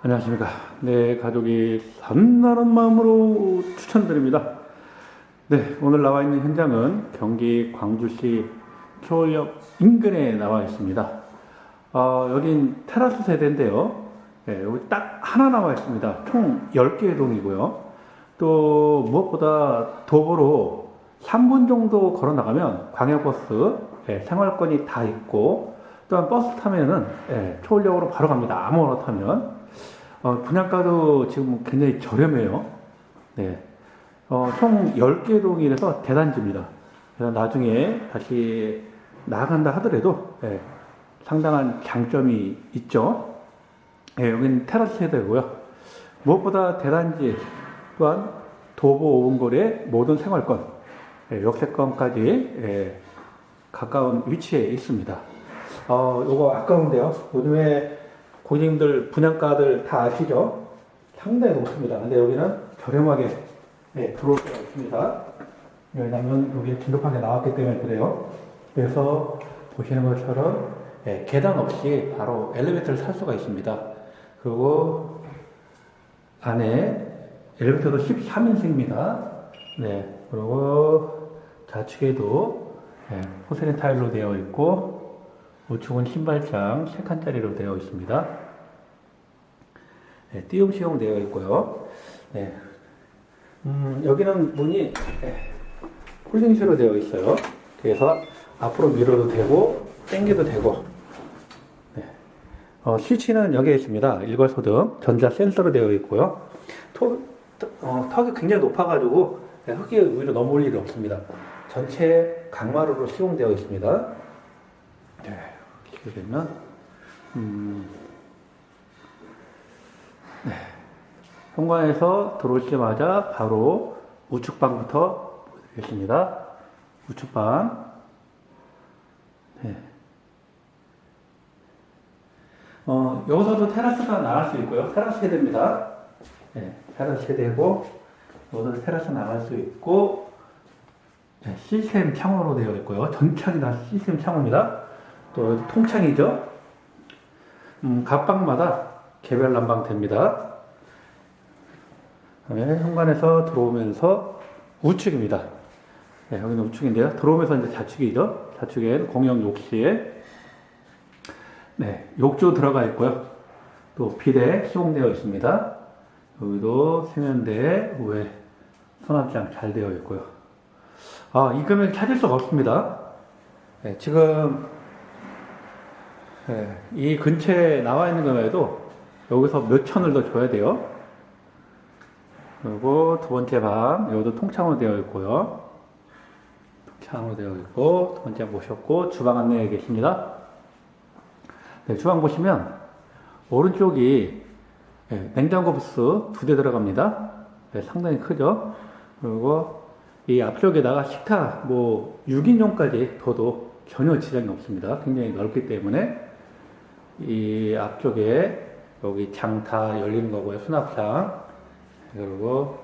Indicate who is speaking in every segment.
Speaker 1: 안녕하십니까. 네, 가족이 산나른 마음으로 추천드립니다. 네, 오늘 나와 있는 현장은 경기 광주시 초월역 인근에 나와 있습니다. 어, 여긴 테라스 세대인데요. 네, 여기 딱 하나 나와 있습니다. 총 10개의 동이고요. 또 무엇보다 도보로 3분 정도 걸어 나가면 광역버스 예, 생활권이 다 있고 또한 버스 타면은 예, 초월역으로 바로 갑니다. 아무거나 타면 어, 분양가도 지금 굉장히 저렴해요. 네. 어, 총 10개 동이라서 대단지입니다. 그래서 나중에 다시 나간다 하더라도 예, 상당한 장점이 있죠. 예, 여기는 테라스 세대고요. 무엇보다 대단지 또한 도보 5분 거리의 모든 생활권, 예, 역세권까지 예, 가까운 위치에 있습니다. 어, 요거 아까운데요. 요즘에 고객님들 분양가들 다 아시죠? 상당히 높습니다. 근데 여기는 저렴하게 네, 들어올 수가 있습니다. 왜냐면 여기 진급하게 나왔기 때문에 그래요. 그래서 보시는 것처럼 예, 계단 없이 바로 엘리베이터를 탈 수가 있습니다. 그리고 안에 엘리베이터도 13인승입니다. 네, 그리고 좌측에도 예, 포세린 타일로 되어 있고 우측은 신발장 3칸짜리로 되어 있습니다. 네, 띄움 시용되어 있고요. 네. 음, 여기는 문이 네, 홀딩시로 되어 있어요. 그래서 앞으로 밀어도 되고 당겨도 되고 네. 어, 스위치는 여기에 있습니다. 일괄소등 전자 센서로 되어 있고요. 턱, 어, 턱이 굉장히 높아가지고 네, 흙이 위로 넘어올 일이 없습니다. 전체 강마루로 시공되어 있습니다. 네, 이렇게 되면 음, 네. 현관에서 들어오시자마자 바로 우측방부터 보여드리겠습니다. 우측방. 네. 어, 여기서도 테라스가 나갈 수 있고요. 테라스 세대입니다. 네, 테라스 세대고, 여기서 테라스 나갈 수 있고, 네, 시스템 창호로 되어 있고요. 전창이 다 시스템 창호입니다. 또 통창이죠. 음, 각 방마다 개별 난방 됩니다. 네, 현관에서 들어오면서 우측입니다. 네, 여기는 우측인데요. 들어오면서 이제 좌측이죠. 좌측엔 공용 욕실. 네, 욕조 들어가 있고요. 또 비대 시공되어 있습니다. 여기도 세면대 위에 수납장 잘 되어 있고요. 아, 이 금액 찾을 수가 없습니다. 네, 지금 네, 이 근처에 나와 있는 금액도 여기서 몇 천을 더 줘야 돼요. 그리고 두 번째 방, 여기도 통창으로 되어 있고요. 통창으로 되어 있고, 두 번째 모셨고, 주방 안내에 계십니다. 네, 주방 보시면, 오른쪽이 네, 냉장고 부스 두 대 들어갑니다. 네, 상당히 크죠? 그리고 이 앞쪽에다가 식탁, 뭐, 6인용까지 둬도 전혀 지장이 없습니다. 굉장히 넓기 때문에, 이 앞쪽에 여기 장 다 열리는 거고요. 수납장. 그리고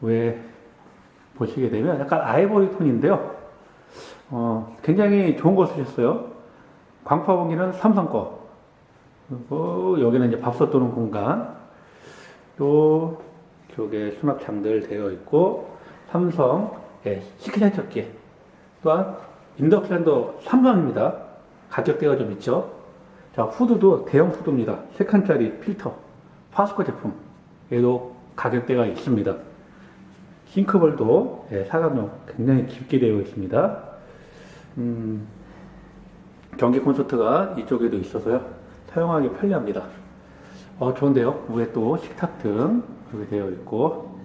Speaker 1: 위에 보시게 되면 약간 아이보리 톤인데요. 어, 굉장히 좋은 거 쓰셨어요. 광파봉기는 삼성 거. 그리고 여기는 이제 밥솥 도는 공간. 또 쪽에 수납장들 되어 있고 삼성 예, 식기세척기. 또한 인덕션도 삼성입니다. 가격대가 좀 있죠. 자, 후드도 대형 후드입니다. 3칸짜리 필터. 파스코 제품. 얘도 가격대가 있습니다. 싱크볼도 예, 사각용 굉장히 깊게 되어 있습니다. 음, 전기 콘서트가 이쪽에도 있어서요. 사용하기 편리합니다. 어, 좋은데요. 위에 또 식탁 등 이렇게 되어 있고.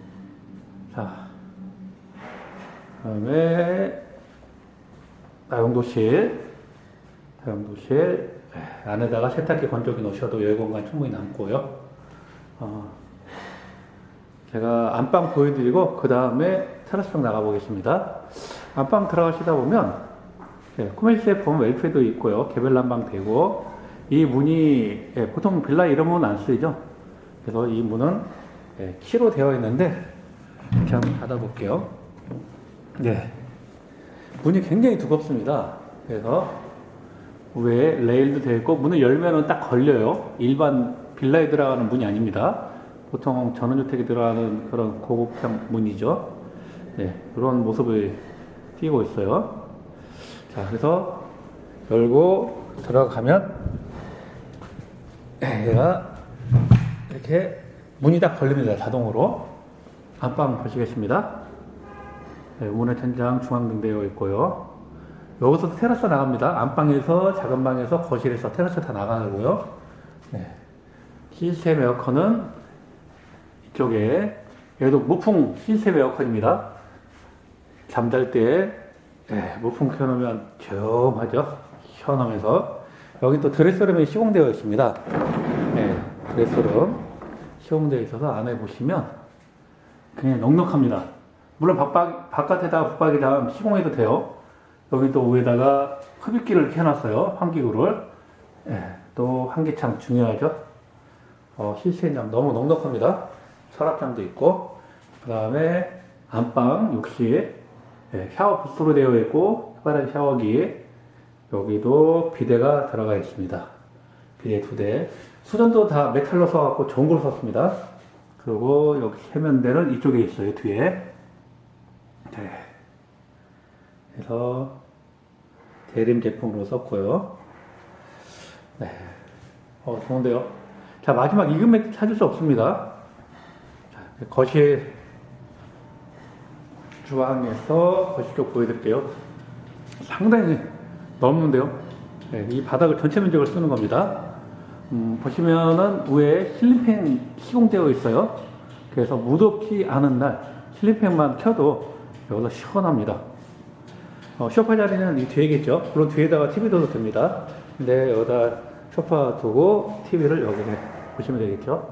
Speaker 1: 자, 다음에 다용도실. 다용도실. 예, 안에다가 세탁기 건조기 넣으셔도 열 공간 충분히 남고요. 어, 제가 안방 보여드리고 그 다음에 테라스방 나가보겠습니다. 안방 들어가시다 보면 예, 코메시에 보면 웰페도 있고요. 개별 난방 되고 이 문이 예, 보통 빌라 이름은 안 쓰이죠. 그래서 이 문은 예, 키로 되어 있는데 이렇게 한번 닫아볼게요. 네, 문이 굉장히 두껍습니다. 그래서 위에 레일도 되어 있고 문을 열면은 딱 걸려요. 일반 빌라에 들어가는 문이 아닙니다. 보통 전원주택에 들어가는 그런 고급형 문이죠. 네, 이런 모습을 띄고 있어요. 자, 그래서 열고 들어가면 얘가 이렇게 문이 딱 걸립니다. 자동으로. 안방 보시겠습니다. 네, 문의 천장 중앙등 되어 있고요. 여기서 테라스 나갑니다. 안방에서 작은 방에서 거실에서 테라스 다 나가고요. 네. 시스템 에어컨은 이쪽에 얘도 무풍 시스템 에어컨입니다. 잠잘 때 네, 무풍 켜놓으면 조용하죠. 시원하면서 여기 또 드레스룸이 시공되어 있습니다. 네, 드레스룸 시공되어 있어서 안에 보시면 그냥 넉넉합니다. 물론 바깥, 바깥에다가 붙박이장 시공해도 돼요. 여기 또 위에다가 흡입기를 해놨어요. 환기구를. 예, 또 환기창 중요하죠. 어, 실시행장 너무 넉넉합니다. 서랍장도 있고, 그 다음에 안방, 욕실, 예, 샤워 부스로 되어 있고, 특별한 샤워기, 여기도 비데가 들어가 있습니다. 비데 두 대. 수전도 다 메탈로 써갖고 좋은 걸 썼습니다. 그리고 여기 세면대는 이쪽에 있어요, 뒤에. 네. 그래서 대림 제품으로 썼고요. 네. 어, 좋은데요. 자, 마지막 매트 찾을 수 없습니다. 자, 거실 주방에서 거실 쪽 보여드릴게요. 상당히 넓은데요. 네, 이 바닥을 전체 면적을 쓰는 겁니다. 음, 보시면은 위에 실린팬 시공되어 있어요. 그래서 무덥지 않은 날 실린팬만 켜도 여기서 시원합니다. 어, 소파 자리는 이 뒤에겠죠. 물론 뒤에다가 TV 둬도 됩니다. 근데 여기다 소파 두고 TV를 여기 보시면 되겠죠.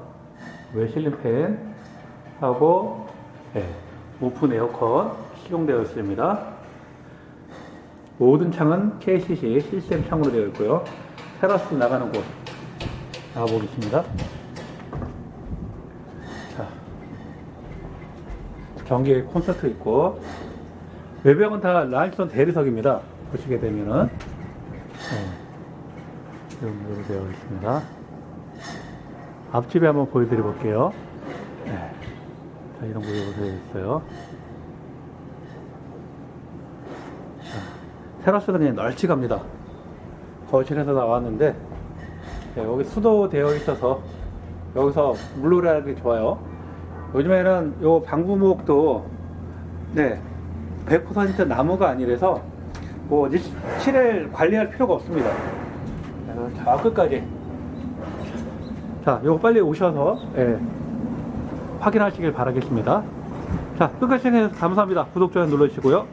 Speaker 1: 왜 실린 팬 하고 네, 오픈 에어컨 시공되어 있습니다. 모든 창은 KCC 시스템 창으로 되어 있고요. 테라스 나가는 곳 나가보겠습니다. 자, 전기 콘서트 있고 외벽은 다 라이선 대리석입니다. 보시게 되면은 네, 이런 모습으로 되어 있습니다. 앞집에 한번 보여드려 볼게요. 네, 자, 이런 모습으로 되어 있어요. 자, 테라스가 그냥 널찍합니다. 거실에서 나왔는데 네, 여기 수도 되어 있어서 여기서 물놀이하기 좋아요. 요즘에는 요 방부목도 네, 100% 나무가 아니라서 뭐 실을 관리할 필요가 없습니다. 그래서 저 끝까지 자, 요거 빨리 오셔서 예, 확인하시길 바라겠습니다. 자, 끝까지 시청해주셔서 감사합니다. 구독, 좋아요 눌러주시고요.